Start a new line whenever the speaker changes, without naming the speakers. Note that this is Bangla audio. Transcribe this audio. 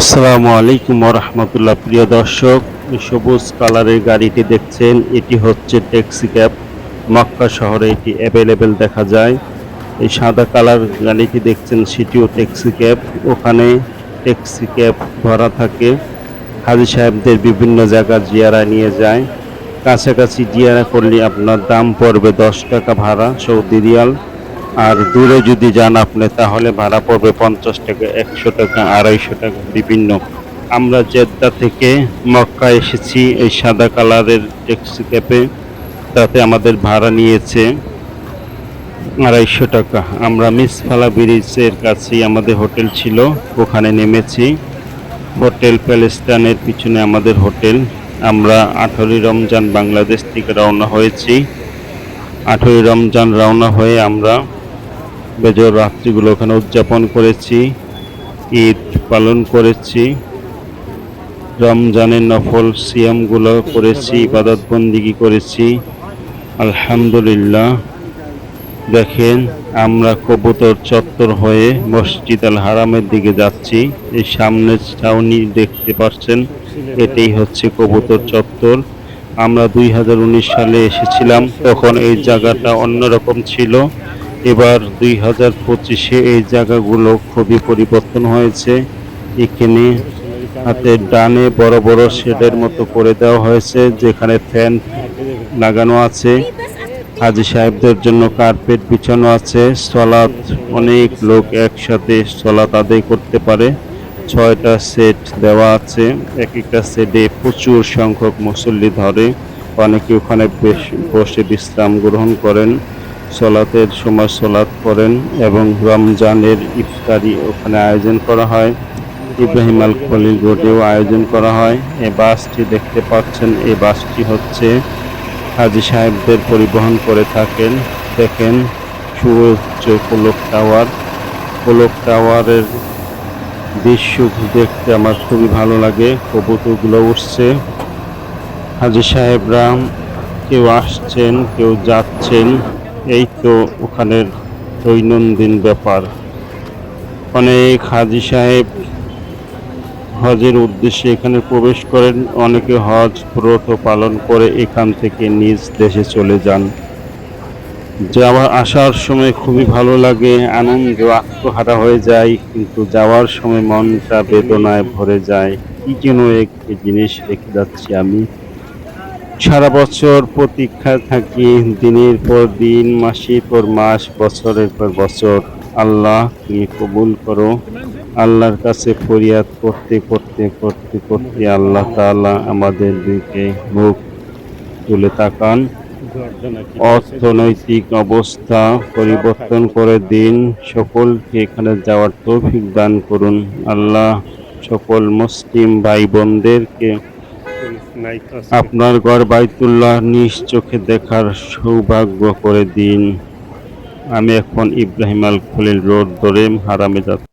আসসালামু আলাইকুম রহমতুল্লাহ। প্রিয় দর্শক সবুজ কালারের গাড়িটি দেখছেন, এটি হচ্ছে ট্যাক্সি ক্যাব। মক্কা শহরে এটি অ্যাভেলেবেল দেখা যায়। এই সাদা কালার গাড়িটি দেখছেন, সেটিও ট্যাক্সি ক্যাব। ওখানে ট্যাক্সি ক্যাব ভরা থাকে। হাজি সাহেবদের বিভিন্ন জায়গা জিয়ারা নিয়ে যায়। কাছাকাছি জিয়ারা করলে আপনার দাম পড়বে দশ টাকা ভাড়া, সৌদি রিয়াল। আর দূরে যদি যান আপনি, তাহলে ভাড়া পড়বে পঞ্চাশ টাকা, একশো টাকা, আড়াইশো টাকা, বিভিন্ন। আমরা জেদ্দা থেকে মক্কা এসেছি, এই সাদা কালারের ট্যাক্সি ক্যাবে। তাতে আমাদের ভাড়া নিয়েছে আড়াইশো টাকা। আমরা মিসফালা ব্রিজের কাছেই আমাদের হোটেল ছিল, ওখানে নেমেছি। হোটেল প্যালেস্টানের পিছনে আমাদের হোটেল। আমরা আঠারোই রমজান বাংলাদেশ থেকে রওনা হয়েছি। আঠারোই রমজান রওনা হয়ে আমরা বেজর রাত্রিগুলো ওখানে উদযাপন করেছি, ঈদ পালন করেছি, রমজানের নফল সিয়ামগুলো করেছি ইবাদত বন্দিগি করেছি। আলহামদুলিল্লাহ, দেখেন আমরা কবুতর চত্বর হয়ে মসজিদ আল হারামের দিকে যাচ্ছি। এই সামনের ছাউনি দেখতে পাচ্ছেন, এটাই হচ্ছে কবুতর চত্বর। আমরা দুই হাজার উনিশ সালে এসেছিলাম, তখন এই জায়গাটা অন্যরকম ছিল। এবার দুই হাজার পঁচিশে এই জায়গাগুলো খুবই পরিবর্তন হয়েছে। এখানে হাতের ডানে বড় বড় শেডের মতো করে দেওয়া হয়েছে, যেখানে ফ্যান লাগানো আছে। হাজি সাহেবদের জন্য কার্পেট বিছানো আছে। সলাৎ অনেক লোক একসাথে সলাৎ আদায় করতে পারে। ছয়টা সেট দেওয়া আছে। এক একটা সেটে প্রচুর সংখ্যক মুসল্লি ধরে। অনেকে ওখানে বসে বিশ্রাম গ্রহণ করেন। সলাতের সময় সলাৎ করেন এবং রমজানের ইফতারি ওখানে আয়োজন করা হয়। ইব্রাহিম আল খলিল রোডেও আয়োজন করা হয়। এই বাসটি দেখতে পাচ্ছেন এই বাসটি হচ্ছে হাজি সাহেবদের পরিবহন করে থাকেন। দেখেন সুউচ্চ পোলক টাওয়ার, পোলক টাওয়ারের দৃশ্য দেখতে আমার খুবই ভালো লাগে। কবুতরগুলো উঠছে। হাজি সাহেবরা কেউ আসছেন, কেউ যাচ্ছেন। এই তো ওখানের দৈনন্দিন ব্যাপার। অনেক হাজি সাহেব হজের উদ্দেশ্যে এখানে প্রবেশ করেন। অনেকে হজ ব্রত পালন করে এখান থেকে নিজ দেশে চলে যান। যাওয়া আসার সময় খুবই ভালো লাগে, আনন্দ, আত্মহারা হয়ে যায়, কিন্তু যাওয়ার সময় মনটা বেদনায় ভরে যায়। কি যেন একটি জিনিস রেখে যাচ্ছি আমি। সারা বছর প্রতীক্ষায় থাকি দিনের পর দিন, মাসের পর মাস, বছরের পর বছর। আল্লাহ, তুমি কবুল করো। আল্লাহর কাছে ফরিয়াদ করতে করতে করতে করতে আল্লাহ তাআলা আমাদের দিকে মুখ তুলে তাকান। অর্থনৈতিক অবস্থা পরিবর্তন করে দিন। সকলকে এখানে যাওয়ার তৌফিক দান করুন। আল্লাহ সকল মুসলিম ভাই বোনদেরকে আপনার ঘর বাইতুল্লাহ নিজ চোখে দেখার সৌভাগ্য করে দিন। আমি এখন ইব্রাহিম আল খলিল রোড ধরে হারামে যাচ্ছি।